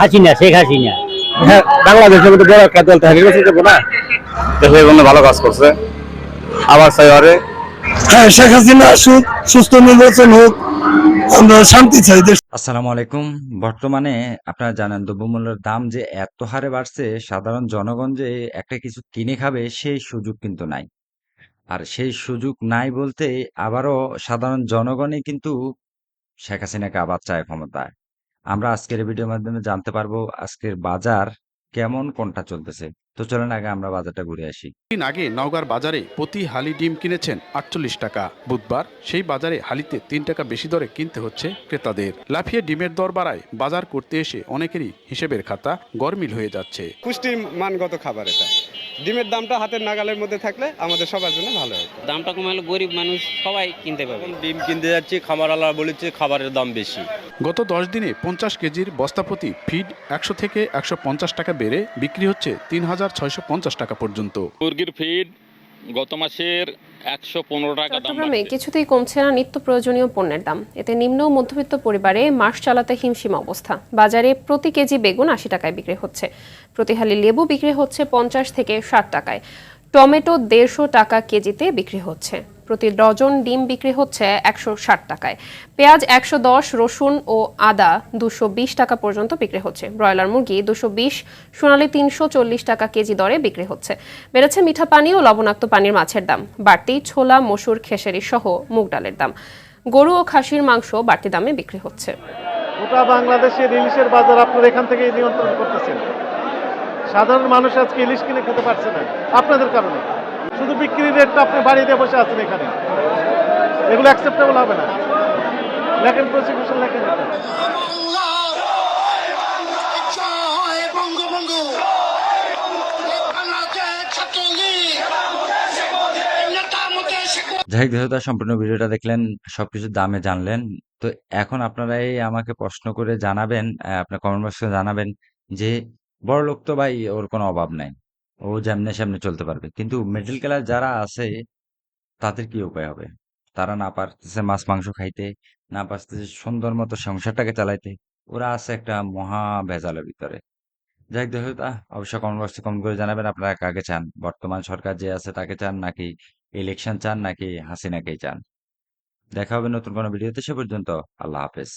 হাসিনা শেখ হাসিনা। হ্যাঁ বাংলাদেশের মধ্যে বড় একটা দল থাকে না? দেশের জন্য ভালো কাজ করছে। আবার চাই আরে হ্যাঁ শেখ হাসিনা আসুক সুস্থ নির্বাচন হোক আমরা শান্তি চাই আসসালামু আলাইকুম। বর্তমানে আপনারা জানেন দ্রব্যমূল্যের দাম যে এত হারে বাড়ছে সাধারণ জনগণ যে একটা কিছু কিনে খাবে সেই সুযোগ কিন্তু নাই। আর সেই সুযোগ নাই বলতে আবারও সাধারণ জনগণই কিন্তু শেখ হাসিনাকে আবার চায় ক্ষমতায়। আমরা আজকের ভিডিওর মাধ্যমে জানতে পারব আজকের বাজার কেমন কোনটা চলতেছে। তো চলেন আগে আমরা বাজারটা ঘুরে আসি। দিন আগে নওগাঁর বাজারে প্রতি হালি ডিম কিনেছেন আটচল্লিশ টাকা। বুধবার সেই বাজারে হালিতে তিন টাকা বেশি দরে কিনতে হচ্ছে ক্রেতাদের। লাফিয়ে ডিমের দর বাড়ায় বাজার করতে এসে অনেকেরই হিসেবের খাতা গরমিল হয়ে যাচ্ছে। পুষ্টির মানগত খাবার এটা। ডিমের দামটা হাতের নাগালের মধ্যে থাকলে আমাদের সবার জন্য ভালো হয়। দামটা কমালে গরিব মানুষ সবাই কিনতে পারবে। ডিম কিনতে যাচ্ছি খামারওয়ালা বলেছে খাবারের দাম বেশি। গত দশ দিনে পঞ্চাশ কেজির বস্তাপ্রতি ফিড একশো থেকে একশো পঞ্চাশ টাকা বেড়ে বিক্রি হচ্ছে তিন হাজার ছয়শো পঞ্চাশ টাকা পর্যন্ত। মুরগির ফিড গত মাসের একশো পনেরো টাকা দাম চট্টগ্রামে কিছুতেই কমছে না নিত্য প্রয়োজনীয় পণ্যের দাম। এতে নিম্ন মধ্যবিত্ত পরিবারে মাস চালাতে হিমশিম অবস্থা। বাজারে প্রতি কেজি বেগুন আশি টাকায় বিক্রি হচ্ছে। প্রতি হালি লেবু বিক্রি হচ্ছে পঞ্চাশ থেকে ষাট টাকায়। টমেটো দেড়শো টাকা কেজিতে বিক্রি হচ্ছে। প্রতি ডজন ডিম বিক্রি হচ্ছে একশো ষাট টাকায়। পেঁয়াজ একশো দশ, রসুন ও আদা দুশো বিশ টাকা পর্যন্ত বিক্রি হচ্ছে। ব্রয়লার মুরগি দুশো বিশ, সোনালি তিনশো চল্লিশ টাকা কেজি দরে বিক্রি হচ্ছে। বেড়েছে মিঠা পানি ও লবণাক্ত পানির মাছের দাম। বাড়তি ছোলা, মসুর, খেসারি সহ মুগ ডালের দাম। গরু ও খাসির মাংস বাড়তি দামে বিক্রি হচ্ছে। গোটা বাংলাদেশের ইলিশের বাজার আপনারা এখান থেকে নিয়ন্ত্রণ করতেছেন। সাধারণ মানুষ আজকে ইলিশ কিনে খেতে পারছে না। আপনাদের কারণে? শুধু বিক্রির রেটটা আপনি বাড়িয়ে দিয়ে বসে আছেন এখানে। এগুলো অ্যাকসেপ্টেবল হবে না। লেখেন প্রসিকিউশন লেখেন যাই হোক সম্পূর্ণ ভিডিওটা দেখলেন সবকিছু দামে জানলেন, তো এখন আপনারাই আমাকে প্রশ্ন করে জানাবেন আপনার কমেন্ট বক্সে জানাবেন যে বড় লোক তো ভাই ওর কোনো অভাব নাই। ও যেমনে সামনে চলতে পারবে। কিন্তু মিডল ক্লাস যারা আছে তাদের কি উপায় হবে? তারা না পারতেছে মাছ মাংস খাইতে না পারতেছে সুন্দর মতো সংসারটাকে চালাইতে ওরা আছে একটা মহা ভেজালের ভিতরে। যাই হোক দেখো তা অবশ্যই কমেন্ট বক্সে কমেন্ট করে জানাবেন আপনারা কাকে চান? বর্তমান সরকার যে আছে তাকে চান নাকি ইলেকশন চান নাকি হাসিনাকেই চান? দেখা হবে নতুন কোনো ভিডিওতে সে পর্যন্ত আল্লাহ হাফেজ।